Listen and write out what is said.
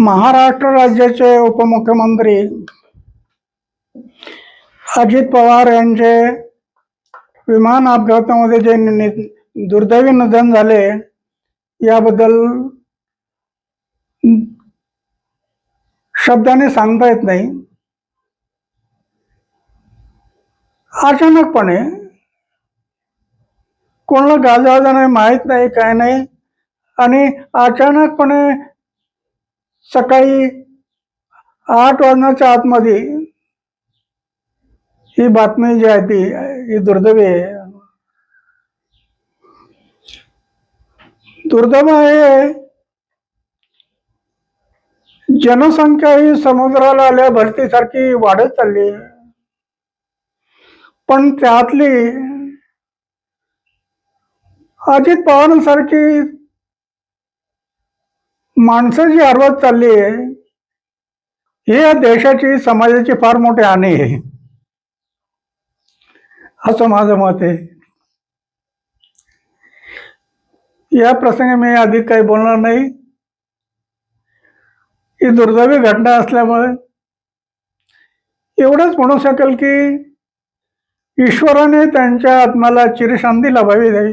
महाराष्ट्र राज्याचे उपमुख्यमंत्री अजित पवार यांचे विमान अपघातामध्ये जे दुर्दैवी निधन झाले याबद्दल शब्दाने सांगता येत नाही. अचानकपणे कोणाला गाजवाजा नाही माहीत नाही काय नाही. आणि अचानकपणे सकाळी आठ वाजण्याच्या आतमध्ये ही बातमी जी आहे ती ही दुर्दैवी आहे. दुर्दैव आहे जनसंख्या ही समुद्राला आल्या भरतीसारखी वाढत चालली. पण त्यातली अजित पवारांसारखी माणसं जी हरवत चालली आहे ही या देशाची समाजाची फार मोठी हानी आहे. असं माझं मत आहे. या प्रसंगी मी अधिक काही बोलणार नाही. ही दुर्दैवी घटना असल्यामुळे एवढंच म्हणू शकेल की ईश्वराने त्यांच्या आत्म्याला चिरशांती लाभावी द्यावी.